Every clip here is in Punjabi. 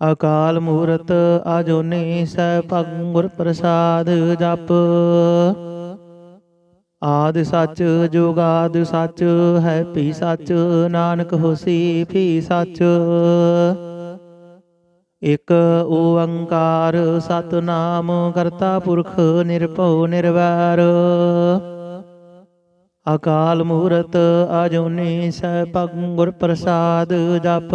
ਅਕਾਲ ਮੂਰਤ ਆਜੋਨੀ ਸੈਭੰ ਗੁਰ ਪ੍ਰਸਾਦ ਜਪ। ਆਦ ਸੱਚ ਜੁਗਾਦ ਸੱਚ, ਹੈ ਭੀ ਸੱਚ, ਨਾਨਕ ਹੋਸੀ ਭੀ ਸੱਚ। ਇਕ ਓੰਕਾਰ ਸਤਨਾਮ ਕਰਤਾ ਪੁਰਖ ਨਿਰਭਉ ਨਿਰਵੈਰ। ਅਕਾਲ ਮੂਰਤ ਆਜੋਨੀ ਸੈਭੰ ਗੁਰ ਪ੍ਰਸਾਦ ਜਪ।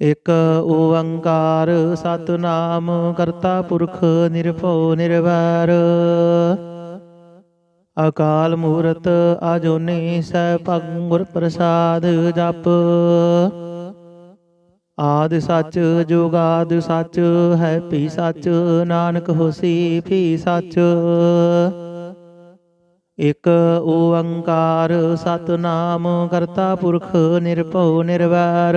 ਇਕ ਓੰਕਾਰ ਸਤਨਾਮ ਕਰਤਾ ਪੁਰਖ ਨਿਰਭਉ ਨਿਰਵੈਰ। ਅਕਾਲ ਮੂਰਤ ਆਜੋਨੀ ਸੈਭੰ ਗੁਰ ਪ੍ਰਸਾਦ ਜਪ। ਆਦ ਸੱਚ ਜੁਗਾਦ ਸੱਚ, ਹੈ ਭੀ ਸੱਚ, ਨਾਨਕ ਹੋਸੀ ਭੀ ਸੱਚ। ਇਕ ਓੰਕਾਰ ਸਤਨਾਮ ਕਰਤਾ ਪੁਰਖ ਨਿਰਭਉ ਨਿਰਵੈਰ।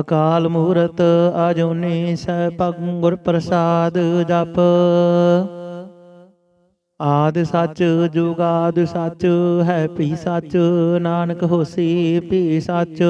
ਅਕਾਲ ਮੂਰਤ ਆਜੋਨੀ ਸੈਭੰ ਗੁਰ ਪ੍ਰਸਾਦ ਜਪ। ਆਦ ਸੱਚ ਜੁਗਾਦ ਸੱਚ, ਹੈ ਭੀ ਸੱਚ, ਨਾਨਕ ਹੋਸੀ ਭੀ ਸੱਚ।